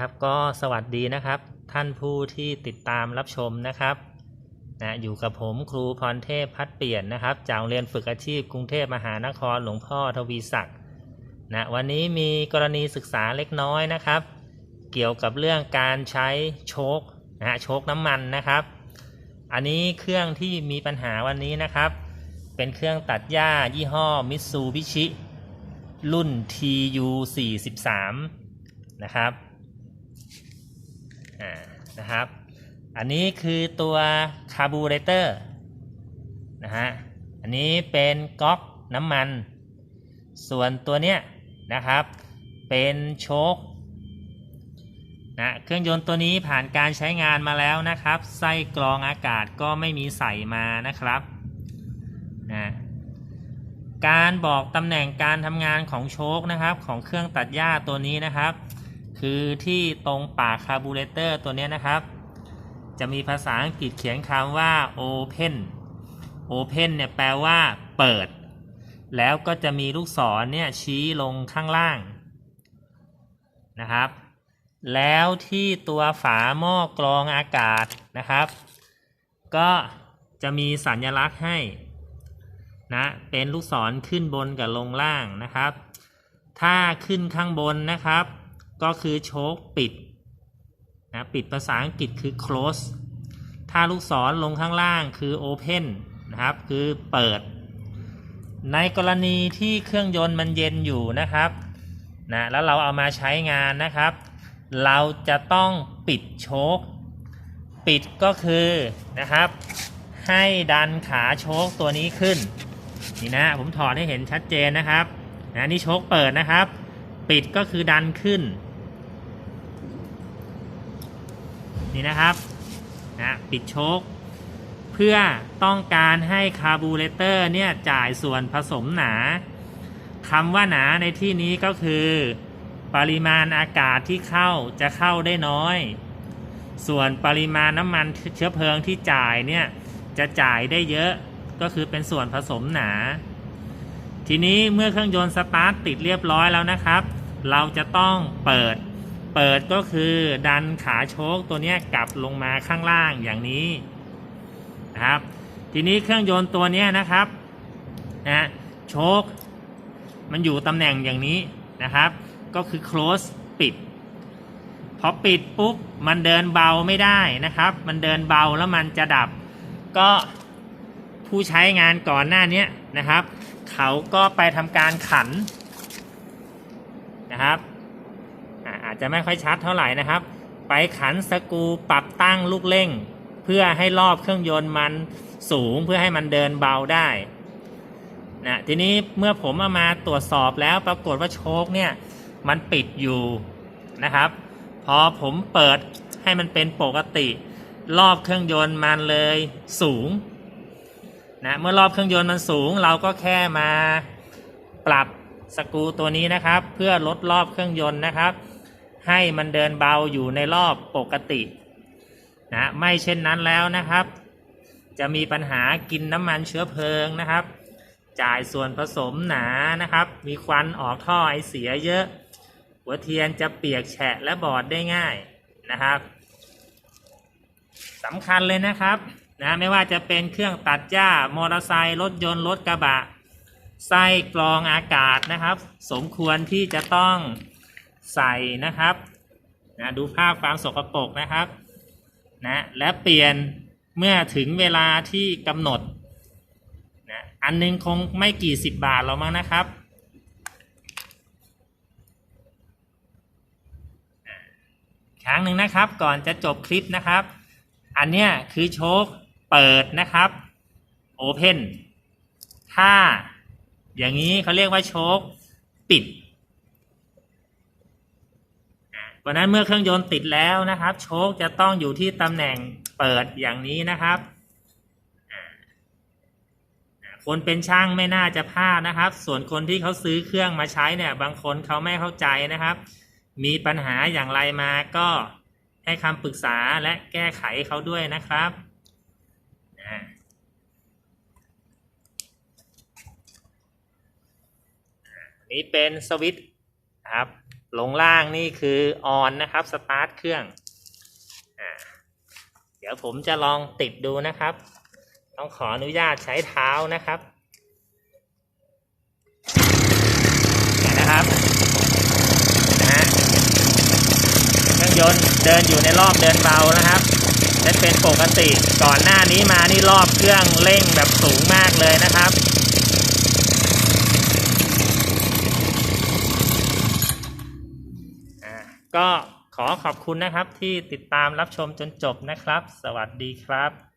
ครับก็สวัสดีนะครับ ท่านผู้ที่ติดตามรับชมนะครับนะอยู่กับผมครูพรเทพพัดเปลี่ยนนะครับ จากโรงเรียนฝึกอาชีพกรุงเทพมหานครหลวงพ่อทวีศักดิ์นะวันนี้มีกรณีศึกษาเล็กน้อยนะครับ เกี่ยวกับเรื่องการใช้โชคนะโชคน้ำมันนะครับ อันนี้เครื่องที่มีปัญหาวันนี้นะครับ เป็นเครื่องตัดหญ้ายี่ห้อมิตซูบิชิรุ่น TU 43 นะครับ อ่านะครับ อันนี้คือตัวคาร์บูเรเตอร์นะฮะอันนี้เป็นก๊อกน้ำมัน ส่วนตัวเนี้ยนะครับ เป็นโชคนะเครื่องยนต์ตัวนี้ผ่านการใช้งานมาแล้วนะครับ ไส้กรองอากาศก็ไม่มีใส่มานะครับนะการบอกตำแหน่งการทำงานของโชคนะครับ ของเครื่องตัดหญ้าตัวนี้นะครับ คือที่ตรงปากคาร์บูเรเตอร์ตัวนี้นะครับ จะมีภาษาอังกฤษเขียนคำว่า open open เนี่ยแปลว่าเปิด แล้วก็จะมีลูกศรเนี่ยชี้ลงข้างล่างนะครับ แล้วที่ตัวฝาหม้อกรองอากาศนะครับ ก็จะมีสัญลักษณ์ให้นะเป็นลูกศรขึ้นบนกับลงล่างนะครับ ถ้าขึ้นข้างบนนะครับ ก็คือโชคปิดนะปิดภาษาอังกฤษคือ close ถ้าลูกศรลงข้างล่างคือ open นะครับ คือเปิด ในกรณีที่เครื่องยนต์มันเย็นอยู่นะครับนะแล้วเราเอามาใช้งานนะครับ เราจะต้องปิดโชคปิดก็คือนะครับ ให้ดันขาโชคตัวนี้ขึ้นนี่นะผมถอดให้เห็นชัดเจนนะครับนะนี่โชคเปิดนะครับ ปิดก็คือดันขึ้น นี่นะครับนะปิดโชคเพื่อต้องการให้คาร์บูเรเตอร์เนี่ยจ่ายส่วนผสมหนาคำว่าหนาในที่นี้ก็คือ ปริมาณอากาศที่เข้าจะเข้าได้น้อย ส่วนปริมาณน้ำมันเชื้อเพลิงที่จ่ายเนี่ยจะจ่ายได้เยอะก็คือเป็นส่วนผสมหนา ทีนี้เมื่อเครื่องยนต์สตาร์ทติดเรียบร้อยแล้วนะครับ เราจะต้องเปิด เปิดก็คือดันขาโชคตัวนี้กลับลงมาข้างล่างอย่างนี้นะครับ ทีนี้เครื่องยนต์ตัวนี้นะครับนะโชคมันอยู่ตำแหน่งอย่างนี้นะครับ ก็คือ close ปิด พอปิดปุ๊บมันเดินเบาไม่ได้นะครับ มันเดินเบาแล้วมันจะดับ ก็ผู้ใช้งานก่อนหน้านี้นะครับ เขาก็ไปทำการขันนะครับ จะไม่ค่อยชัดเท่าไหร่นะครับ ไปขันสกูปรับตั้งลูกเร่ง เพื่อให้รอบเครื่องยนต์มันสูงเพื่อให้มันเดินเบาได้นะทีนี้เมื่อผมเอามาตรวจสอบแล้วปรากฏว่าโชคเนี่ยมันปิดอยู่นะครับ พอผมเปิดให้มันเป็นปกติ รอบเครื่องยนต์มันเลยสูงนะเมื่อรอบเครื่องยนต์มันสูง เราก็แค่มาปรับสกูตัวนี้นะครับ เพื่อลดรอบเครื่องยนต์นะครับ ให้มันเดินเบาอยู่ในรอบปกตินะไม่เช่นนั้นแล้วนะครับ จะมีปัญหากินน้ำมันเชื้อเพลิงนะครับ จ่ายส่วนผสมหนานะครับ มีควันออกท่อไอเสียเยอะ หัวเทียนจะเปียกแฉะและบอดได้ง่ายนะครับสำคัญเลยนะครับนะไม่ว่าจะเป็นเครื่องตัดหญ้ามอเตอร์ไซค์รถยนต์รถกระบะไส้กรองอากาศนะครับ สมควรที่จะต้อง ใส่นะครับนะดูภาพความสกปรกนะครับนะและเปลี่ยนเมื่อถึงเวลาที่กำหนดนะอันนึงคงไม่กี่สิบบาทหรอกมั้งนะครับครั้งหนึ่งนะครับก่อนจะจบคลิปนะครับ อันเนี้ยคือโชคเปิดนะครับ Open ถ้าอย่างนี้เขาเรียกว่าโชคปิด เพราะนั้นเมื่อเครื่องยนต์ติดแล้วนะครับ โชคจะต้องอยู่ที่ตำแหน่งเปิดอย่างนี้นะครับคนเป็นช่างไม่น่าจะพลาดนะครับ ส่วนคนที่เขาซื้อเครื่องมาใช้เนี่ย บางคนเขาไม่เข้าใจนะครับ มีปัญหาอย่างไรมาก็ให้คำปรึกษาและแก้ไขเขาด้วยนะครับนนี้เป็นสวิตช์ครับ ลงล่างนี่คือออนนะครับสตาร์ทเครื่องอเดี๋ยวผมจะลองติดดูนะครับ ต้องขออนุญาตใช้เท้านะครับเนี่ยนะครับนะฮะเครื่องยนต์เดินอยู่ในรอบเดินเบานะครับนั่นเป็นปกติก่อนหน้านี้มานี่รอบเครื่องเร่งแบบสูงมากเลยนะครับ อ่า ก็ขอขอบคุณนะครับที่ติดตามรับชมจนจบนะครับ สวัสดีครับ